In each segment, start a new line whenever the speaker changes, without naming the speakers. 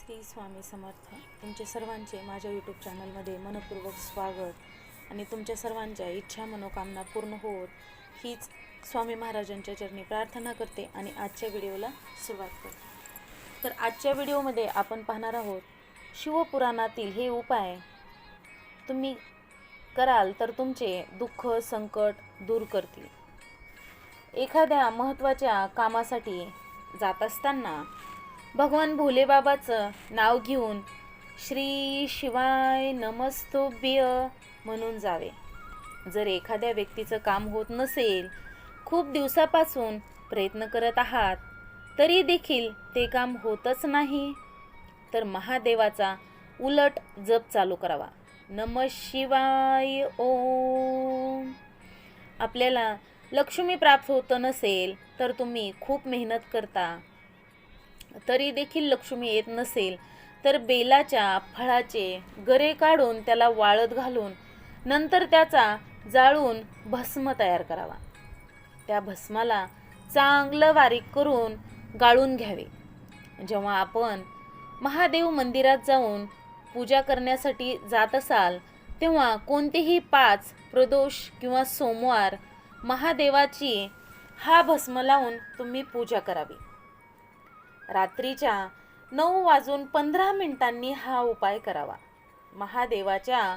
श्री स्वामी समर्थ. तुमचे सर्वांचे माझ्या यूट्यूब चॅनलमध्ये मनपूर्वक स्वागत आणि तुमच्या सर्वांच्या इच्छा मनोकामना पूर्ण होत हीच स्वामी महाराजांच्या चरणी प्रार्थना करते आणि आजच्या व्हिडिओला सुरुवात करते. तर आजच्या व्हिडिओमध्ये आपण पाहणार आहोत शिवपुराणातील हे उपाय तुम्ही कराल तर तुमचे दुःख संकट दूर करतील. एखाद्या महत्त्वाच्या कामासाठी जात असताना भगवान भोलेबाबाचं नाव घेऊन श्री शिवाय नमस्तोभ्य म्हणून जावे. जर एखाद्या व्यक्तीचं काम होत नसेल खूप दिवसापासून प्रयत्न करत आहात तरी देखील ते काम होतच नाही. तर महादेवाचा उलट जप चालू करावा. नम शिवाय ओम. आपल्याला लक्ष्मी प्राप्त होतं नसेल तर तुम्ही खूप मेहनत करता. तरी देखील लक्ष्मी येत नसेल तर बेलाच्या फळाचे गरे काढून त्याला वाळत घालून नंतर त्याचा जाळून भस्म तयार करावा. त्या भस्माला चांगलं बारीक करून गाळून घ्यावे. जेव्हा आपण महादेव मंदिरात जाऊन पूजा करण्यासाठी जात असाल तेव्हा कोणतेही पाच प्रदोष किंवा सोमवार महादेवाची हा भस्म लावून तुम्ही पूजा करावी. रात्रीच्या नऊ वाजून पंधरा मिनिटांनी हा उपाय करावा. महादेवाच्या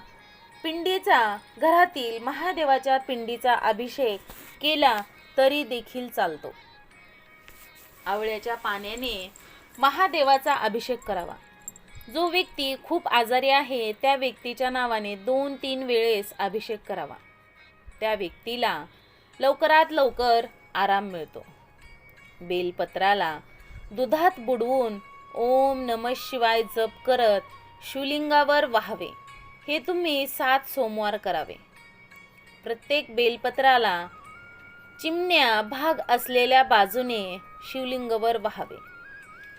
पिंडीचा घरातील महादेवाच्या पिंडीचा अभिषेक केला तरी देखील चालतो. आवळ्याच्या पाण्याने महादेवाचा अभिषेक करावा. जो व्यक्ती खूप आजारी आहे त्या व्यक्तीच्या नावाने दोन तीन वेळेस अभिषेक करावा. त्या व्यक्तीला लवकरात लवकर आराम मिळतो. बेलपत्राला दुधात बुडवून ओम नम शिवाय जप करत शिवलिंगावर वाहावे. हे तुम्ही सात सोमवार करावे. प्रत्येक बेलपत्राला चिमण्या भाग असलेल्या बाजूने शिवलिंगावर वाहावे.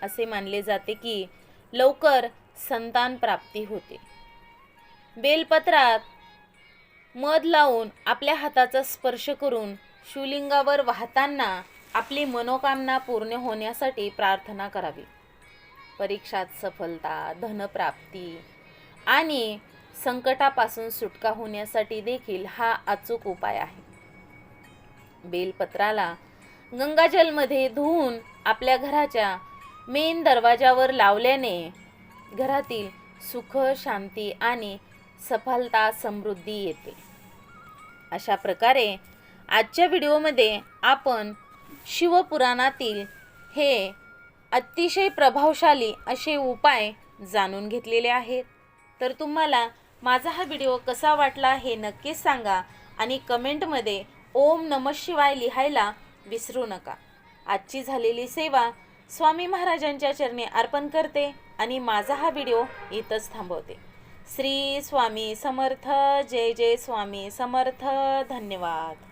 असे मानले जाते की लवकर संतान प्राप्ती होते. बेलपत्रात मध लावून आपल्या हाताचा स्पर्श करून शिवलिंगावर वाहताना आपली मनोकामना पूर्ण होण्यासाठी प्रार्थना करावी. परीक्षात सफलता धनप्राप्ती आणि संकटापासून सुटका होण्यासाठी देखील हा अचूक उपाय आहे. बेलपत्राला गंगाजलमध्ये धुवून आपल्या घराच्या मेन दरवाजावर लावल्याने घरातील सुख शांती आणि सफलता समृद्धी येते. अशा प्रकारे आजच्या व्हिडिओमध्ये आपण शिवपुराणातील हे अतिशय प्रभावशाली असे उपाय जाणून घेतलेले आहेत. तर तुम्हाला माझा हा व्हिडिओ कसा वाटला हे नक्कीच सांगा आणि कमेंटमध्ये ओम नम शिवाय लिहायला विसरू नका. आजची झालेली सेवा स्वामी महाराजांच्या चरणी अर्पण करते आणि माझा हा व्हिडिओ इथंच थांबवते. श्री स्वामी समर्थ जय जय स्वामी समर्थ धन्यवाद.